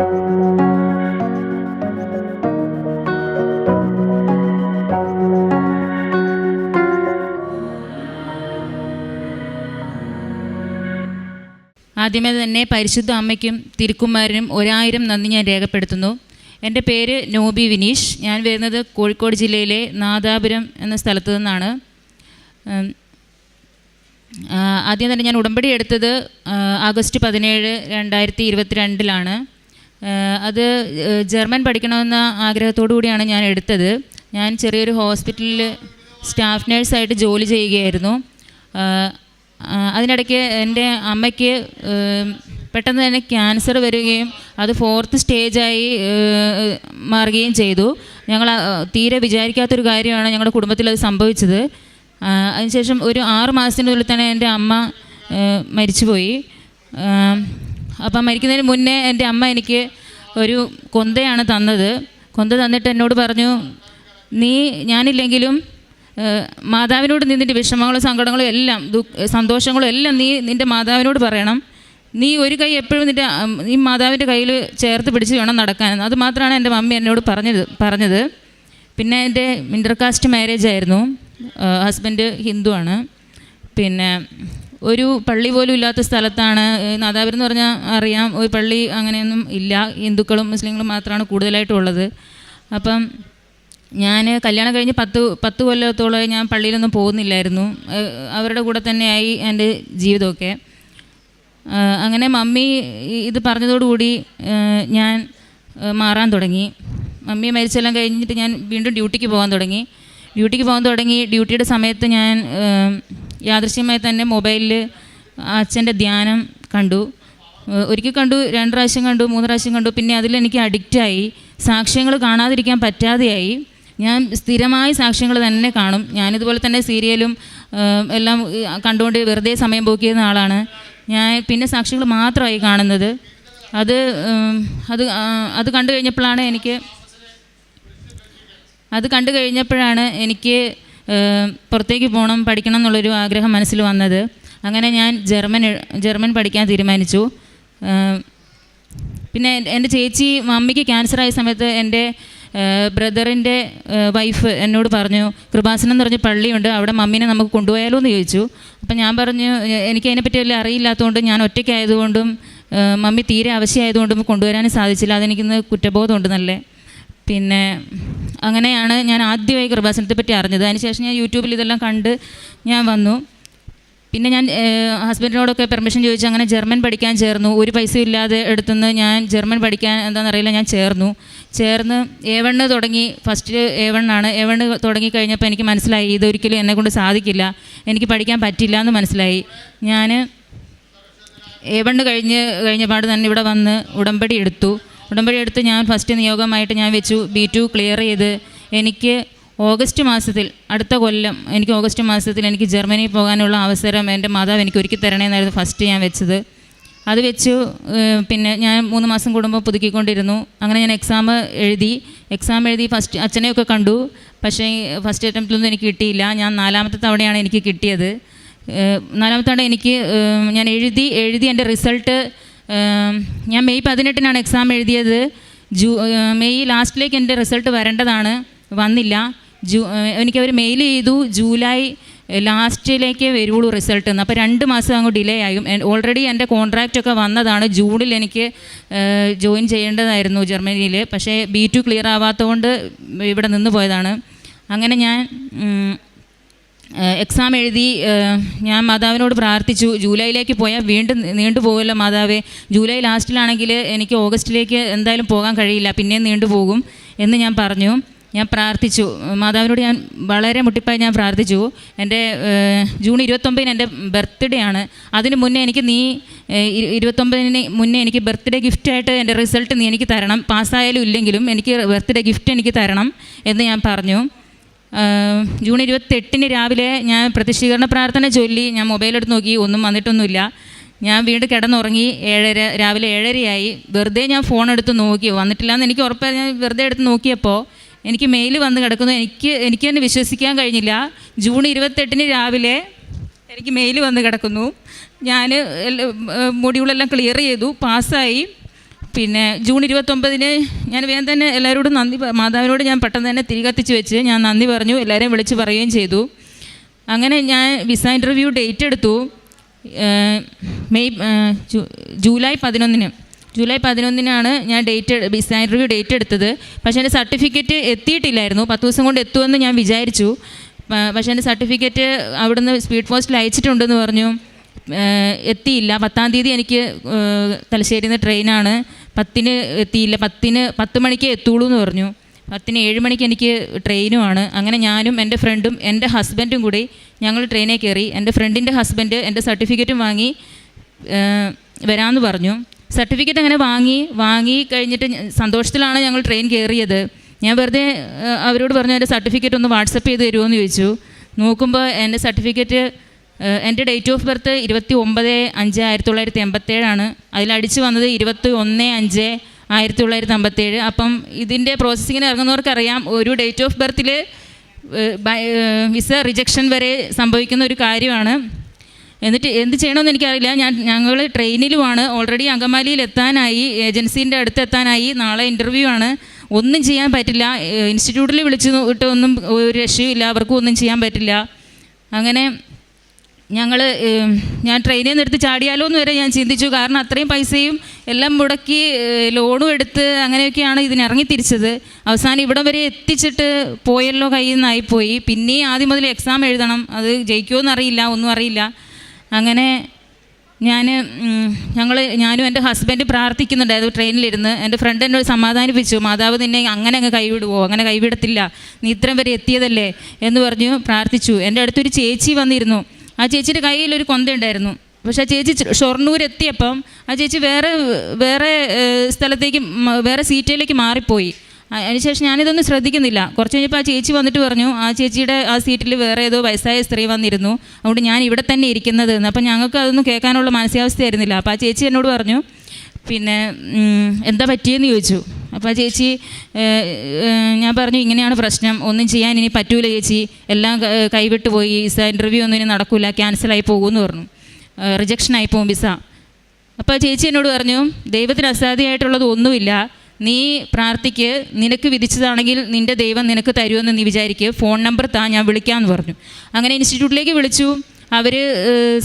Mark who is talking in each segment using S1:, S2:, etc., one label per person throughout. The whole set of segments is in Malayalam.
S1: ആദ്യമേ തന്നെ പരിശുദ്ധ അമ്മയ്ക്കും തിരുക്കുമാരനും ഒരായിരം നന്ദി ഞാൻ രേഖപ്പെടുത്തുന്നു. എന്റെ പേര് നോബി വിനീഷ്. ഞാൻ വരുന്നത് കോഴിക്കോട് ജില്ലയിലെ നാദാപുരം എന്ന സ്ഥലത്തു നിന്നാണ്. ആദ്യം തന്നെ ഞാൻ ഉടമ്പടി എടുത്തത് ആഗസ്റ്റ് പതിനേഴ് രണ്ടായിരത്തി ഇരുപത്തിരണ്ടിലാണ്. അത് ജർമ്മൻ പഠിക്കണമെന്ന ആഗ്രഹത്തോടു കൂടിയാണ് ഞാൻ എടുത്തത്. ഞാൻ ചെറിയൊരു ഹോസ്പിറ്റലിൽ സ്റ്റാഫ് നേഴ്സായിട്ട് ജോലി ചെയ്യുകയായിരുന്നു. അതിനിടയ്ക്ക് എന്റെ അമ്മയ്ക്ക് പെട്ടെന്ന് തന്നെ ക്യാൻസർ വരികയും അത് ഫോർത്ത് സ്റ്റേജായി മാറുകയും ചെയ്തു. ഞങ്ങൾ തീരെ വിചാരിക്കാത്തൊരു കാര്യമാണ് ഞങ്ങളുടെ കുടുംബത്തിൽ അത് സംഭവിച്ചത്. അതിനുശേഷം ഒരു ആറ് മാസത്തിനുള്ളിൽ തന്നെ എന്റെ അമ്മ മരിച്ചുപോയി. അപ്പം മരിക്കുന്നതിന് മുന്നേ എന്റെ അമ്മ എനിക്ക് ഒരു കൊന്തയാണ് തന്നത്. കൊന്ത തന്നിട്ട് എന്നോട് പറഞ്ഞു നീ ഞാനില്ലെങ്കിലും മാതാവിനോട് നീ നിന്റെ വിഷമങ്ങളും സങ്കടങ്ങളും എല്ലാം സന്തോഷങ്ങളും എല്ലാം നീ നിന്റെ മാതാവിനോട് പറയണം. നീ ഒരു കൈ എപ്പോഴും നിന്റെ നീ മാതാവിന്റെ കയ്യിൽ ചേർത്ത് പിടിച്ച് വേണം നടക്കാൻ. അത് മാത്രമാണ് എന്റെ മമ്മി എന്നോട് പറഞ്ഞത് പറഞ്ഞത്. പിന്നെ എന്റെ ഇന്റർകാസ്റ്റ് മാരേജ് ആയിരുന്നു. ഹസ്ബൻഡ് ഹിന്ദു ആണ്. പിന്നെ ഒരു പള്ളി പോലും ഇല്ലാത്ത സ്ഥലത്താണ് നാദാപുരം എന്ന് പറഞ്ഞാൽ അറിയാം ഒരു പള്ളി അങ്ങനെയൊന്നും ഇല്ല. ഹിന്ദുക്കളും മുസ്ലിങ്ങളും മാത്രമാണ് കൂടുതലായിട്ടുള്ളത് അപ്പം ഞാൻ കല്യാണം കഴിഞ്ഞ് പത്ത് പത്ത് കൊല്ലത്തോളം ഞാൻ പള്ളിയിലൊന്നും പോകുന്നില്ലായിരുന്നു. അവരുടെ കൂടെ തന്നെയായി എന്റെ ജീവിതമൊക്കെ. അങ്ങനെ മമ്മി ഇത് പറഞ്ഞതോടുകൂടി ഞാൻ മാറാൻ തുടങ്ങി. മമ്മി മരിച്ചെല്ലാം കഴിഞ്ഞിട്ട് ഞാൻ വീണ്ടും ഡ്യൂട്ടിക്ക് പോകാൻ തുടങ്ങി. ഡ്യൂട്ടിക്ക് പോകാൻ തുടങ്ങി. ഡ്യൂട്ടിയുടെ സമയത്ത് ഞാൻ യാദൃശ്യമായി തന്നെ മൊബൈലിൽ അച്ഛന്റെ ധ്യാനം കണ്ടു. ഒരിക്കൽ കണ്ടു രണ്ട് പ്രാവശ്യം കണ്ടു മൂന്ന് പ്രാവശ്യം കണ്ടു. പിന്നെ അതിലെനിക്ക് അഡിക്റ്റായി സാക്ഷ്യങ്ങൾ കാണാതിരിക്കാൻ പറ്റാതെയായി. ഞാൻ സ്ഥിരമായി സാക്ഷ്യങ്ങൾ തന്നെ കാണും. ഞാനിതുപോലെ തന്നെ സീരിയലും എല്ലാം കണ്ടുകൊണ്ട് വെറുതെ സമയം പോക്കിയിരുന്ന ആളാണ്. ഞാൻ പിന്നെ സാക്ഷികൾ മാത്രമായി കാണുന്നത്. അത് അത് അത് കണ്ടു കഴിഞ്ഞപ്പോഴാണ് എനിക്ക് അത് കണ്ടു കഴിഞ്ഞപ്പോഴാണ് എനിക്ക് പുറത്തേക്ക് പോകണം പഠിക്കണം എന്നുള്ളൊരു ആഗ്രഹം മനസ്സിൽ വന്നത്. അങ്ങനെ ഞാൻ ജർമ്മൻ ജർമ്മൻ പഠിക്കാൻ തീരുമാനിച്ചു. പിന്നെ എന്റെ- ചേച്ചി മമ്മിക്ക് ക്യാൻസർ ആയ സമയത്ത് എന്റെ ബ്രദറിന്റെ വൈഫ് എന്നോട് പറഞ്ഞു കൃപാസനം എന്ന് പറഞ്ഞ പള്ളിയുണ്ട് അവിടെ മമ്മീനെ നമുക്ക് കൊണ്ടുപോയാലോ എന്ന് ചോദിച്ചു. അപ്പം ഞാൻ പറഞ്ഞു "എ- എനിക്ക് അതിനെപ്പറ്റി വലിയ അറിയില്ലാത്തതുകൊണ്ട് ഞാൻ ഒറ്റയ്ക്കായതുകൊണ്ടും മമ്മി തീരെ ആവശ്യമായതുകൊണ്ടും കൊണ്ടുവരാനും സാധിച്ചില്ല. അതെനിക്കിന്ന് കുറ്റബോധമുണ്ട് നല്ല. പിന്നെ അങ്ങനെയാണ് ഞാൻ ആദ്യമായി കൃപാസനത്തെ പറ്റി അറിഞ്ഞത്. അതിനുശേഷം ഞാൻ യൂട്യൂബിൽ ഇതെല്ലാം കണ്ട് ഞാൻ വന്നു. പിന്നെ ഞാൻ ഹസ്ബൻഡിനോടൊക്കെ പെർമിഷൻ ചോദിച്ച് അങ്ങനെ ജർമ്മൻ പഠിക്കാൻ ചേർന്നു. ഒരു പൈസ ഇല്ലാതെ എടുത്തുനിന്ന് ഞാൻ ജർമ്മൻ പഠിക്കാൻ എന്താണെന്നറിയില്ല ഞാൻ ചേർന്നു. ചേർന്ന് എ വണ്ണ് തുടങ്ങി. ഫസ്റ്റ് എ വണ്ണാണ് എ വണ്ണ് തുടങ്ങിക്കഴിഞ്ഞപ്പോൾ എനിക്ക് മനസ്സിലായി ഇതൊരിക്കലും എന്നെ കൊണ്ട് സാധിക്കില്ല. എനിക്ക് പഠിക്കാൻ പറ്റില്ല എന്ന് മനസ്സിലായി. ഞാൻ എ വണ്ണ് കഴിഞ്ഞ് കഴിഞ്ഞപാട് തന്നെ ഇവിടെ വന്ന് ഉടമ്പടി എടുത്തു. ഉടമ്പടി എടുത്ത് ഞാൻ ഫസ്റ്റ് നിയോഗമായിട്ട് ഞാൻ വെച്ചു ബി ടു ക്ലിയർ ചെയ്ത്. എനിക്ക് ഓഗസ്റ്റ് മാസത്തിൽ അടുത്ത കൊല്ലം എനിക്ക് ഓഗസ്റ്റ് മാസത്തിൽ എനിക്ക് ജർമ്മനിയിൽ പോകാനുള്ള അവസരം എന്റെ മാതാവ് എനിക്ക് ഒരുക്കി തരണേന്നായിരുന്നു ഫസ്റ്റ് ഞാൻ വെച്ചത്. അത് വെച്ചു പിന്നെ ഞാൻ മൂന്ന് മാസം കൂടുമ്പോൾ പുതുക്കിക്കൊണ്ടിരുന്നു. അങ്ങനെ ഞാൻ എക്സാം എഴുതി. എക്സാം എഴുതി ഫസ്റ്റ് അച്ഛനെയൊക്കെ കണ്ടു. പക്ഷേ ഫസ്റ്റ് അറ്റംപ്റ്റിലൊന്നും എനിക്ക് കിട്ടിയില്ല. ഞാൻ നാലാമത്തെ തവണയാണ് എനിക്ക് കിട്ടിയത്. നാലാമത്തെ തവണ എനിക്ക് ഞാൻ എഴുതി എഴുതി എന്റെ റിസൾട്ട് ഞാൻ മെയ് പതിനെട്ടിനാണ് എക്സാം എഴുതിയത്. ജൂ മെയ് ലാസ്റ്റിലേക്ക് എന്റെ റിസൾട്ട് വരേണ്ടതാണ്. വന്നില്ല. ജൂ എനിക്കവർ മെയിൽ ചെയ്തു. ജൂലൈ ലാസ്റ്റിലേക്ക് വരുള്ളൂ റിസൾട്ട് എന്ന്. അപ്പോൾ രണ്ട് മാസം അങ്ങ് ഡിലേ ആയും. ഓൾറെഡി എന്റെ കോൺട്രാക്റ്റൊക്കെ വന്നതാണ്. ജൂണിൽ എനിക്ക് ജോയിൻ ചെയ്യേണ്ടതായിരുന്നു ജർമ്മനിയിൽ. പക്ഷേ ബി ടു ക്ലിയർ ആവാത്തതുകൊണ്ട് ഇവിടെ നിന്ന് പോയതാണ്. അങ്ങനെ ഞാൻ എക്സാം എഴുതി ഞാൻ മാതാവിനോട് പ്രാർത്ഥിച്ചു. ജൂലൈയിലേക്ക് പോയാൽ വീണ്ടും നീണ്ടു പോകുമല്ലോ മാതാവേ. ജൂലൈ ലാസ്റ്റിലാണെങ്കിൽ എനിക്ക് ഓഗസ്റ്റിലേക്ക് എന്തായാലും പോകാൻ കഴിയില്ല. പിന്നെയും നീണ്ടുപോകും എന്ന് ഞാൻ പറഞ്ഞു. ഞാൻ പ്രാർത്ഥിച്ചു. മാതാവിനോട് ഞാൻ വളരെ മുട്ടിപ്പായി ഞാൻ പ്രാർത്ഥിച്ചു. എന്റെ ജൂൺ ഇരുപത്തൊമ്പതിന് എന്റെ ബർത്ത്ഡേ ആണ്. അതിന് മുന്നേ എനിക്ക് നീ ഇരുപത്തൊമ്പതിന് മുന്നേ എനിക്ക് ബർത്ത്ഡേ ഗിഫ്റ്റായിട്ട് എന്റെ റിസൾട്ട് നീ എനിക്ക് തരണം. പാസ്സായാലും ഇല്ലെങ്കിലും എനിക്ക് ബർത്ത്ഡേ ഗിഫ്റ്റ് എനിക്ക് തരണം എന്ന് ഞാൻ പറഞ്ഞു. ജൂൺ ഇരുപത്തെട്ടിന് രാവിലെ ഞാൻ പ്രതിഷ്ഠീകരണ പ്രാർത്ഥന ചൊല്ലി ഞാൻ മൊബൈലെടുത്ത് നോക്കി ഒന്നും വന്നിട്ടൊന്നുമില്ല. ഞാൻ വീണ്ടും കിടന്നുറങ്ങി ഏഴര രാവിലെ ഏഴരയായി. വെറുതെ ഞാൻ ഫോൺ എടുത്ത് നോക്കി വന്നിട്ടില്ല എന്ന് എനിക്ക് ഉറപ്പായി. ഞാൻ വെറുതെ എടുത്ത് നോക്കിയപ്പോൾ എനിക്ക് മെയിൽ വന്ന് കിടക്കുന്നു. എനിക്ക് എനിക്ക് തന്നെ വിശ്വസിക്കാൻ കഴിഞ്ഞില്ല. ജൂൺ ഇരുപത്തെട്ടിന് രാവിലെ എനിക്ക് മെയിൽ വന്ന് കിടക്കുന്നു. ഞാൻ മൊഡ്യൂളെല്ലാം ക്ലിയർ ചെയ്തു. പാസ്സായി. പിന്നെ ജൂൺ ഇരുപത്തൊമ്പതിന് ഞാൻ വേഗം തന്നെ എല്ലാവരോടും നന്ദി മാതാവിനോട് ഞാൻ പെട്ടെന്ന് തന്നെ തിരി കത്തിച്ച് വെച്ച് ഞാൻ നന്ദി പറഞ്ഞു എല്ലാവരെയും വിളിച്ച് പറയുകയും ചെയ്തു. അങ്ങനെ ഞാൻ വിസ ഇന്റർവ്യൂ ഡേറ്റ് എടുത്തു. മെയ് ജൂലൈ പതിനൊന്നിന്. ജൂലൈ പതിനൊന്നിനാണ് ഞാൻ ഡേറ്റ് വിസ ഇന്റർവ്യൂ ഡേറ്റ് എടുത്തത്. പക്ഷേ എന്റെ സർട്ടിഫിക്കറ്റ് എത്തിയിട്ടില്ലായിരുന്നു. പത്ത് ദിവസം കൊണ്ട് എത്തുമെന്ന് ഞാൻ വിചാരിച്ചു. പക്ഷേ എന്റെ സർട്ടിഫിക്കറ്റ് അവിടുന്ന് സ്പീഡ് പോസ്റ്റിൽ അയച്ചിട്ടുണ്ടെന്ന് പറഞ്ഞു. എത്തിയില്ല. പത്താം തീയതി എനിക്ക് തലശ്ശേരിയിൽ നിന്ന് ട്രെയിനാണ് പത്തിന് എത്തിയില്ല പത്തിന് പത്ത് മണിക്ക് എത്തുള്ളൂ എന്ന് പറഞ്ഞു. പത്തിന് ഏഴ് മണിക്ക് എനിക്ക് ട്രെയിനുമാണ്. അങ്ങനെ ഞാനും എന്റെ ഫ്രണ്ടും എന്റെ ഹസ്ബൻഡും കൂടി ഞങ്ങൾ ട്രെയിനിൽ കയറി. എന്റെ ഫ്രണ്ടിന്റെ ഹസ്ബൻഡ് എന്റെ സർട്ടിഫിക്കറ്റും വാങ്ങി വരാമെന്ന് പറഞ്ഞു. സർട്ടിഫിക്കറ്റ് അങ്ങനെ വാങ്ങി വാങ്ങി കഴിഞ്ഞിട്ട് സന്തോഷത്തിലാണ് ഞങ്ങൾ ട്രെയിൻ കയറിയത്. ഞാൻ വെറുതെ അവരോട് പറഞ്ഞു എന്റെ സർട്ടിഫിക്കറ്റ് ഒന്ന് വാട്സപ്പ് ചെയ്ത് തരുമോ? എന്ന് ചോദിച്ചു. നോക്കുമ്പോൾ എന്റെ സർട്ടിഫിക്കറ്റ് എന്റെ ഡേറ്റ് ഓഫ് ബർത്ത് ഇരുപത്തി ഒമ്പത് അഞ്ച് ആയിരത്തി തൊള്ളായിരത്തി എൺപത്തേഴാണ് അതിലടിച്ച് വന്നത് ഇരുപത്തി ഒന്ന് അഞ്ച് ആയിരത്തി തൊള്ളായിരത്തി അമ്പത്തേഴ് അപ്പം ഇതിന്റെ പ്രോസസ്സിങ്ങിന് ഇറങ്ങുന്നവർക്കറിയാം ഒരു ഡേറ്റ് ഓഫ് ബർത്തിൽ വിസ റിജക്ഷൻ വരെ സംഭവിക്കുന്ന ഒരു കാര്യമാണ്. എന്നിട്ട് എന്ത് ചെയ്യണമെന്ന് എനിക്കറിയില്ല. ഞാൻ ഞങ്ങൾ ട്രെയിനിലുമാണ് ഓൾറെഡി അങ്കമാലിയിൽ എത്താനായി ഏജൻസീന്റെ അടുത്ത് എത്താനായി. നാളെ ഇന്റർവ്യൂ ആണ്. ഒന്നും ചെയ്യാൻ പറ്റില്ല. ഇൻസ്റ്റിറ്റ്യൂട്ടിൽ വിളിച്ച് ഇട്ടൊന്നും ഒരു രക്ഷയും ഇല്ല അവർക്കും ഒന്നും ചെയ്യാൻ പറ്റില്ല. അങ്ങനെ ഞങ്ങൾ ഞാൻ ട്രെയിനിൽ നിന്ന് എടുത്ത് ചാടിയാലോ എന്ന് വരെ ഞാൻ ചിന്തിച്ചു. കാരണം അത്രയും പൈസയും എല്ലാം മുടക്കി ലോണും എടുത്ത് അങ്ങനെയൊക്കെയാണ് ഇതിനിറങ്ങി തിരിച്ചത്. അവസാനം ഇവിടം വരെ എത്തിച്ചിട്ട് പോയല്ലോ കയ്യിൽ നിന്നായിപ്പോയി. പിന്നെയും ആദ്യം മുതൽ എക്സാം എഴുതണം. അത് ജയിക്കുമോ എന്നറിയില്ല ഒന്നും അറിയില്ല. അങ്ങനെ ഞാൻ ഞങ്ങൾ ഞാനും എന്റെ ഹസ്ബൻഡ് പ്രാർത്ഥിക്കുന്നുണ്ടായിരുന്നു ട്രെയിനിലിരുന്ന് എന്റെ ഫ്രണ്ട് എന്നോട് സമാധാനിപ്പിച്ചു. മാതാവ് നിന്നെ അങ്ങനെ അങ്ങ് കൈവിടുവോ? അങ്ങനെ കൈവിടത്തില്ല. നീ ഇത്രയും വരെ എത്തിയതല്ലേ? എന്ന് പറഞ്ഞു പ്രാർത്ഥിച്ചു. എന്റെ അടുത്തൊരു ചേച്ചി വന്നിരുന്നു. ആ ചേച്ചിയുടെ കയ്യിൽ ഒരു കൊന്ത ഉണ്ടായിരുന്നു. പക്ഷേ ആ ചേച്ചി ഷൊർണൂർ എത്തിയപ്പം ആ ചേച്ചി വേറെ വേറെ സ്ഥലത്തേക്ക് വേറെ സീറ്റിലേക്ക് മാറിപ്പോയി. അതിനുശേഷം ഞാനിതൊന്നും ശ്രദ്ധിക്കുന്നില്ല. കുറച്ച് കഴിഞ്ഞപ്പോൾ ആ ചേച്ചി വന്നിട്ട് പറഞ്ഞു ആ ചേച്ചിയുടെ ആ സീറ്റിൽ വേറെ ഏതോ വയസ്സായ സ്ത്രീ വന്നിരുന്നു. അതുകൊണ്ട് ഞാൻ ഇവിടെ തന്നെ ഇരിക്കുന്നത്. എന്ന് അപ്പം ഞങ്ങൾക്ക് അതൊന്നും കേൾക്കാനുള്ള മാനസികാവസ്ഥയായിരുന്നില്ല. അപ്പോൾ ആ ചേച്ചി എന്നോട് പറഞ്ഞു പിന്നെ എന്താ പറ്റിയെന്ന് ചോദിച്ചു. അപ്പോൾ ചേച്ചി ഞാൻ പറഞ്ഞു ഇങ്ങനെയാണ് പ്രശ്നം ഒന്നും ചെയ്യാൻ ഇനി പറ്റൂല ചേച്ചി. എല്ലാം കൈവിട്ട് പോയി വിസ ഇന്റർവ്യൂ ഒന്നും ഇനി നടക്കില്ല ക്യാൻസലായി പോകുമെന്ന് പറഞ്ഞു. റിജക്ഷൻ ആയി പോകും വിസ അപ്പോൾ ചേച്ചി എന്നോട് പറഞ്ഞു ദൈവത്തിന് അസാധ്യമായിട്ടുള്ളത് ഒന്നുമില്ല. നീ പ്രാർത്ഥിക്ക് നിനക്ക് വിധിച്ചതാണെങ്കിൽ നിന്റെ ദൈവം നിനക്ക് തരുമെന്ന് നീ വിചാരിക്ക്. ഫോൺ നമ്പർ താ ഞാൻ വിളിക്കാമെന്ന് പറഞ്ഞു. അങ്ങനെ ഇൻസ്റ്റിറ്റ്യൂട്ടിലേക്ക് വിളിച്ചു. അവർ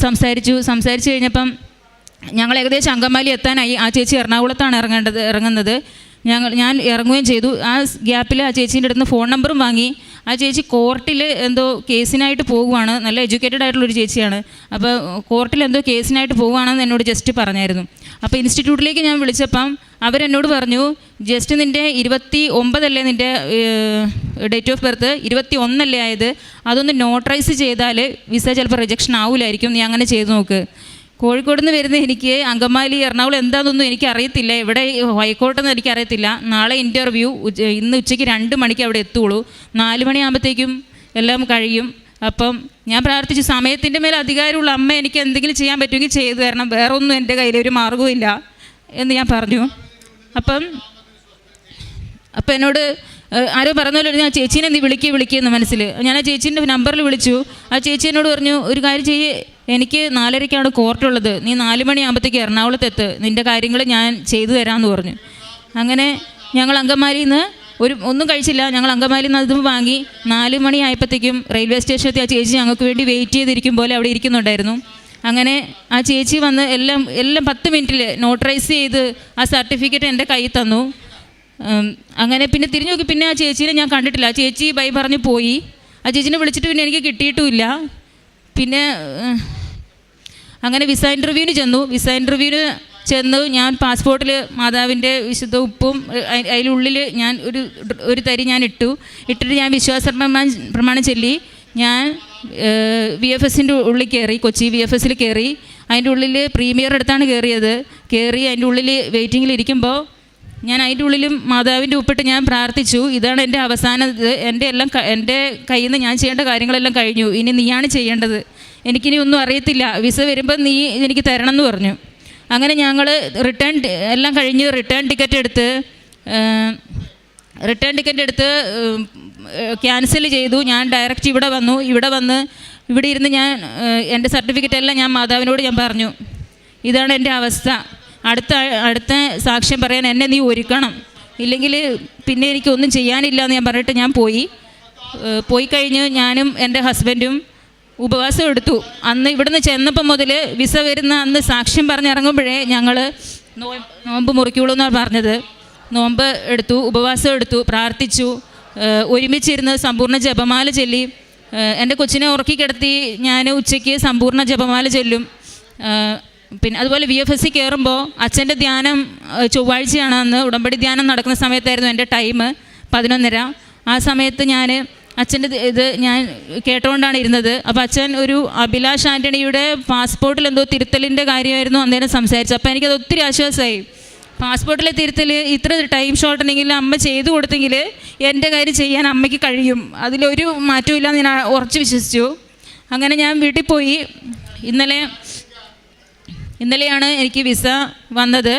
S1: സംസാരിച്ചു. സംസാരിച്ചു കഴിഞ്ഞപ്പം ഞങ്ങൾ ഏകദേശം അങ്കമാലി എത്താനായി. ആ ചേച്ചി എറണാകുളത്താണ് ഇറങ്ങേണ്ടത് ഇറങ്ങുന്നത്. ഞങ്ങൾ ഞാൻ ഇറങ്ങുകയും ചെയ്തു. ആ ഗ്യാപ്പിൽ ആ ചേച്ചീന്റെ അടുത്ത് ഫോൺ നമ്പറും വാങ്ങി. ആ ചേച്ചി കോർട്ടിൽ എന്തോ കേസിനായിട്ട് പോകുവാണ്. നല്ല എഡ്യൂക്കേറ്റഡ് ആയിട്ടുള്ളൊരു ചേച്ചിയാണ്. അപ്പോൾ കോർട്ടിൽ എന്തോ കേസിനായിട്ട് പോകുവാണെന്ന് എന്നോട് ജസ്റ്റ് പറഞ്ഞായിരുന്നു. അപ്പോൾ ഇൻസ്റ്റിറ്റ്യൂട്ടിലേക്ക് ഞാൻ വിളിച്ചപ്പം അവരെന്നോട് പറഞ്ഞു ജസ്റ്റ് നിന്റെ ഇരുപത്തി ഒമ്പതല്ലേ നിന്റെ ഡേറ്റ് ഓഫ് ബർത്ത്? ഇരുപത്തി ഒന്നല്ലേ ആയത്? അതൊന്ന് നോട്ടറൈസ് ചെയ്താൽ വിസ ചിലപ്പോൾ റിജക്ഷൻ ആവില്ലായിരിക്കും നീ അങ്ങനെ ചെയ്ത് നോക്ക്. കോഴിക്കോട് നിന്ന് വരുന്ന എനിക്ക് അങ്കമാലി എറണാകുളം എന്താണെന്നൊന്നും എനിക്ക് അറിയത്തില്ല ഇവിടെ ഹൈക്കോട്ടെന്ന് എനിക്ക് അറിയത്തില്ല നാളെ ഇന്റർവ്യൂ ഇന്ന് ഉച്ചയ്ക്ക് രണ്ട് മണിക്ക് അവിടെ എത്തുള്ളൂ. നാല് മണിയാകുമ്പോഴത്തേക്കും എല്ലാം കഴിയും. അപ്പം ഞാൻ പ്രാർത്ഥിച്ചു സമയത്തിന്റെ മേൽ അധികാരമുള്ള അമ്മ എനിക്ക് എന്തെങ്കിലും ചെയ്യാൻ പറ്റുമെങ്കിൽ ചെയ്തു തരണം. വേറെ ഒന്നും എന്റെ കയ്യിൽ ഒരു മാർഗവും ഇല്ല എന്ന് ഞാൻ പറഞ്ഞു. അപ്പം അപ്പം എന്നോട് ആരോ പറഞ്ഞ പോലെ ഞാൻ ചേച്ചീനെ നീ വിളിക്കുക എന്ന് മനസ്സിൽ. ഞാൻ ആ ചേച്ചീന്റെ നമ്പറിൽ വിളിച്ചു. ആ ചേച്ചി എന്നോട് പറഞ്ഞു ഒരു കാര്യം ചെയ്യ് എനിക്ക് നാലരയ്ക്കാണ് കോർട്ടുള്ളത്. നീ നാല് മണിയാകുമ്പോഴത്തേക്ക് എറണാകുളത്ത് എത്ത് നിന്റെ കാര്യങ്ങൾ ഞാൻ ചെയ്തു തരാമെന്ന് പറഞ്ഞു. അങ്ങനെ ഞങ്ങൾ അങ്കമാലിയിൽ നിന്ന് ഒരു ഒന്നും കഴിച്ചില്ല. ഞങ്ങൾ അങ്കമാലിയിൽ നിന്ന് അത് വാങ്ങി നാല് മണിയായപ്പോഴത്തേക്കും റെയിൽവേ സ്റ്റേഷനിലെത്തി ആ ചേച്ചി ഞങ്ങൾക്ക് വേണ്ടി വെയിറ്റ് ചെയ്തിരിക്കും പോലെ അവിടെ ഇരിക്കുന്നുണ്ടായിരുന്നു. അങ്ങനെ ആ ചേച്ചി വന്ന് എല്ലാം എല്ലാം പത്ത് മിനിറ്റിൽ നോട്ടറൈസ് ചെയ്ത് ആ സർട്ടിഫിക്കറ്റ് എന്റെ കയ്യിൽ തന്നു. അങ്ങനെ പിന്നെ തിരിഞ്ഞു നോക്കി. പിന്നെ ആ ചേച്ചീനെ ഞാൻ കണ്ടിട്ടില്ല. ആ ചേച്ചി ബൈ പറഞ്ഞ് പോയി. ആ ചേച്ചീനെ വിളിച്ചിട്ട് പിന്നെ എനിക്ക് കിട്ടിയിട്ടുമില്ല പിന്നെ അങ്ങനെ വിസ ഇന്റർവ്യൂവിന് ചെന്നു. വിസ ഇന്റർവ്യൂവിന് ചെന്ന് ഞാൻ പാസ്പോർട്ടിൽ മാതാവിന്റെ വിശുദ്ധ ഉപ്പും അതിലുള്ളിൽ ഞാൻ ഒരു ഒരു തരി ഞാൻ ഇട്ടു. ഇട്ടിട്ട് ഞാൻ വിശ്വാസ പ്രമാണം പ്രമാണം ചൊല്ലി. ഞാൻ വി എഫ് എസിന്റെ ഉള്ളിൽ കയറി കൊച്ചി വി എഫ് എസിൽ കയറി അതിന്റെ ഉള്ളിൽ പ്രീമിയർ അടുത്താണ് കയറിയത് കയറി അതിന്റെ ഉള്ളിൽ വെയിറ്റിങ്ങിൽ ഇരിക്കുമ്പോൾ ഞാൻ അതിന്റെ ഉള്ളിലും മാതാവിന്റെ ഉപ്പിട്ട് ഞാൻ പ്രാർത്ഥിച്ചു. ഇതാണ് എന്റെ അവസാനത്. എന്റെ എല്ലാം എന്റെ കയ്യിൽ നിന്ന് ഞാൻ ചെയ്യേണ്ട കാര്യങ്ങളെല്ലാം കഴിഞ്ഞു. ഇനി നീയാണ് ചെയ്യേണ്ടത്. എനിക്കിനി ഒന്നും അറിയത്തില്ല. വിസ വരുമ്പോൾ നീ എനിക്ക് തരണം എന്ന് പറഞ്ഞു. അങ്ങനെ ഞങ്ങൾ റിട്ടേൺ എല്ലാം കഴിഞ്ഞ് റിട്ടേൺ ടിക്കറ്റ് എടുത്ത് റിട്ടേൺ ടിക്കറ്റ് എടുത്ത് ക്യാൻസൽ ചെയ്തു. ഞാൻ ഡയറക്റ്റ് ഇവിടെ വന്നു. ഇവിടെ വന്ന് ഇവിടെ ഇരുന്ന് ഞാൻ എന്റെ സർട്ടിഫിക്കറ്റ് എല്ലാം ഞാൻ മാതാവിനോട് ഞാൻ പറഞ്ഞു. ഇതാണ് എന്റെ അവസ്ഥ. അടുത്ത അടുത്ത സാക്ഷ്യം പറയാൻ എന്നെ നീ ഒരുക്കണം. ഇല്ലെങ്കിൽ പിന്നെ എനിക്കൊന്നും ചെയ്യാനില്ല എന്ന് ഞാൻ പറഞ്ഞിട്ട് ഞാൻ പോയി. പോയി കഴിഞ്ഞ് ഞാനും എന്റെ ഹസ്ബൻഡും ഉപവാസം എടുത്തു. അന്ന് ഇവിടുന്ന് ചെന്നപ്പം മുതൽ വിസ വരുന്ന അന്ന് സാക്ഷ്യം പറഞ്ഞിറങ്ങുമ്പോഴേ ഞങ്ങൾ നോമ്പ് മുറിക്കുള്ളൂ എന്നാണ് പറഞ്ഞത്. നോമ്പ് എടുത്തു ഉപവാസം എടുത്തു പ്രാർത്ഥിച്ചു ഒരുമിച്ചിരുന്ന് സമ്പൂർണ ജപമാല ചൊല്ലി. എന്റെ കൊച്ചിനെ ഉറക്കി കിടത്തി ഞാൻ ഉച്ചയ്ക്ക് സമ്പൂർണ ജപമാല ചൊല്ലും. പിന്നെ അതുപോലെ വി എഫ് എസ് സി കയറുമ്പോൾ അച്ഛന്റെ ധ്യാനം ചൊവ്വാഴ്ചയാണ് അന്ന് ഉടമ്പടി ധ്യാനം നടക്കുന്ന സമയത്തായിരുന്നു എന്റെ ടൈം പതിനൊന്നര. ആ സമയത്ത് ഞാൻ അച്ഛന്റെ ഇത് ഞാൻ കേട്ടുകൊണ്ടാണ് ഇരുന്നത്. അപ്പോൾ അച്ഛൻ ഒരു അഭിലാഷ് ആന്റണിയുടെ പാസ്പോർട്ടിൽ എന്തോ തിരുത്തലിന്റെ കാര്യമായിരുന്നു അന്നേരം സംസാരിച്ചത്. അപ്പോൾ എനിക്കത് ഒത്തിരി ആശ്വാസമായി. പാസ്പോർട്ടിലെ തിരുത്തൽ ഇത്ര ടൈം ഷോർട്ടനെങ്കിൽ അമ്മ ചെയ്തു കൊടുത്തെങ്കിൽ എന്റെ കാര്യം ചെയ്യാൻ അമ്മയ്ക്ക് കഴിയും. അതിലൊരു മാറ്റവും ഇല്ലാന്ന് ഞാൻ ഉറച്ചു വിശ്വസിച്ചു. അങ്ങനെ ഞാൻ വീട്ടിൽ പോയി. ഇന്നലെ ഇന്നലെയാണ് എനിക്ക് വിസ വന്നത്.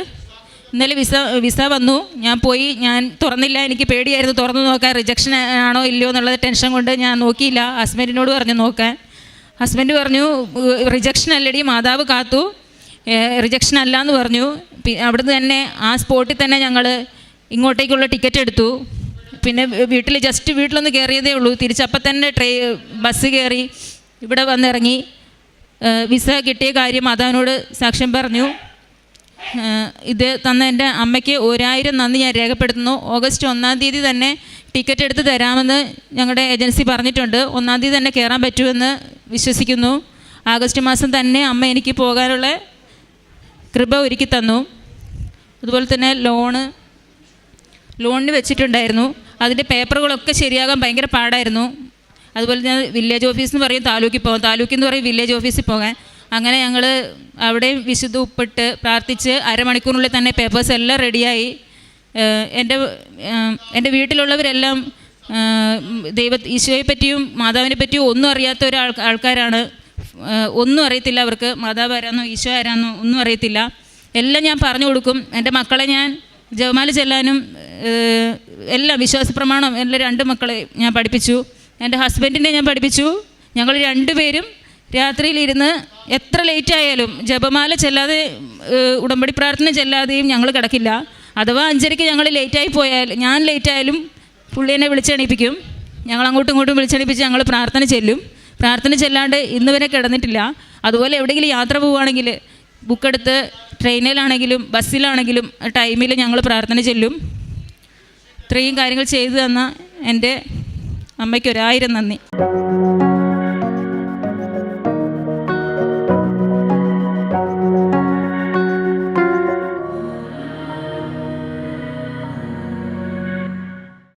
S1: ഇന്നലെ വിസ വിസ വന്നു. ഞാൻ പോയി. ഞാൻ തുറന്നില്ല. എനിക്ക് പേടിയായിരുന്നു. തുറന്നു നോക്കാൻ റിജക്ഷൻ ആണോ ഇല്ലയോ എന്നുള്ളത് ടെൻഷൻ കൊണ്ട് ഞാൻ നോക്കിയില്ല. ഹസ്ബൻഡിനോട് പറഞ്ഞു നോക്കാൻ. ഹസ്ബൻഡ് പറഞ്ഞു റിജക്ഷൻ അല്ലടി. മാതാവ് കാത്തു. റിജക്ഷൻ അല്ല എന്ന് പറഞ്ഞു. അവിടുന്ന് തന്നെ ആ സ്പോട്ടിൽ തന്നെ ഞങ്ങൾ ഇങ്ങോട്ടേക്കുള്ള ടിക്കറ്റ് എടുത്തു. പിന്നെ വീട്ടിൽ ജസ്റ്റ് വീട്ടിലൊന്ന് കയറിയതേ ഉള്ളൂ. തിരിച്ചപ്പം തന്നെ ട്രെയി ബസ് കയറി ഇവിടെ വന്നിറങ്ങി. വിസ കിട്ടിയ കാര്യം മാതാവിനോട് സാക്ഷ്യം പറഞ്ഞു. ഇത് തന്ന എന്റെ അമ്മയ്ക്ക് ഒരായിരം നന്ദി ഞാൻ രേഖപ്പെടുത്തുന്നു. ഓഗസ്റ്റ് ഒന്നാം തീയതി തന്നെ ടിക്കറ്റ് എടുത്ത് തരാമെന്ന് ഞങ്ങളുടെ ഏജൻസി പറഞ്ഞിട്ടുണ്ട്. ഒന്നാം തീയതി തന്നെ കയറാൻ പറ്റുമെന്ന് വിശ്വസിക്കുന്നു. ആഗസ്റ്റ് മാസം തന്നെ അമ്മ എനിക്ക് പോകാനുള്ള കൃപ ഒരുക്കി തന്നു. അതുപോലെ തന്നെ ലോണ് ലോണിന് വെച്ചിട്ടുണ്ടായിരുന്നു. അതിന്റെ പേപ്പറുകളൊക്കെ ശരിയാകാൻ ഭയങ്കര പാടായിരുന്നു. അതുപോലെ ഞാൻ വില്ലേജ് ഓഫീസ് എന്ന് പറയും താലൂക്കിൽ പോകാൻ താലൂക്കിൽ എന്ന് പറയും വില്ലേജ് ഓഫീസിൽ പോകാൻ. അങ്ങനെ ഞങ്ങൾ അവിടെ വിശുദ്ധ ഉപ്പിട്ട് പ്രാർത്ഥിച്ച് അരമണിക്കൂറിനുള്ളിൽ തന്നെ പേപ്പേഴ്സ് എല്ലാം റെഡിയായി എന്റെ എന്റെ വീട്ടിലുള്ളവരെല്ലാം ദൈവ ഈശോയെ പറ്റിയും മാതാവിനെ പറ്റിയും ഒന്നും അറിയാത്ത ഒരു ആൾ ആൾക്കാരാണ് ഒന്നും അറിയത്തില്ല അവർക്ക്. മാതാവ് ആരാന്നോ ഈശോ ആരാന്നോ ഒന്നും അറിയത്തില്ല. എല്ലാം ഞാൻ പറഞ്ഞു കൊടുക്കും. എന്റെ മക്കളെ ഞാൻ ജവമാല ചെല്ലാനും എല്ലാം വിശ്വാസ പ്രമാണം എല്ലാ രണ്ട് മക്കളെ ഞാൻ പഠിപ്പിച്ചു. എന്റെ ഹസ്ബൻഡിനെ ഞാൻ പഠിപ്പിച്ചു. ഞങ്ങൾ രണ്ടുപേരും രാത്രിയിലിരുന്ന് എത്ര ലേറ്റ് ആയാലും ജപമാല ചെല്ലാതെ ഉടമ്പടി പ്രാർത്ഥന ചെല്ലാതെയും ഞങ്ങൾ കിടക്കില്ല. അഥവാ അഞ്ചരയ്ക്ക് ഞങ്ങൾ ലേറ്റായി പോയാൽ ഞാൻ ലേറ്റായാലും പുള്ളി എന്നെ വിളിച്ചെണീപ്പിക്കും. ഞങ്ങൾ അങ്ങോട്ടും ഇങ്ങോട്ടും വിളിച്ചെണീപ്പിച്ച് ഞങ്ങൾ പ്രാർത്ഥന ചെല്ലും. പ്രാർത്ഥന ചെല്ലാണ്ട് ഇന്ന് വരെ കിടന്നിട്ടില്ല. അതുപോലെ എവിടെയെങ്കിലും യാത്ര പോവുകയാണെങ്കിൽ ബുക്കെടുത്ത് ട്രെയിനിലാണെങ്കിലും ബസ്സിലാണെങ്കിലും ടൈമിൽ ഞങ്ങൾ പ്രാർത്ഥന ചെല്ലും. ഇത്രയും കാര്യങ്ങൾ ചെയ്തു തന്ന എന്റെ അമ്മയ്ക്ക് ഒരായിരം നന്ദി.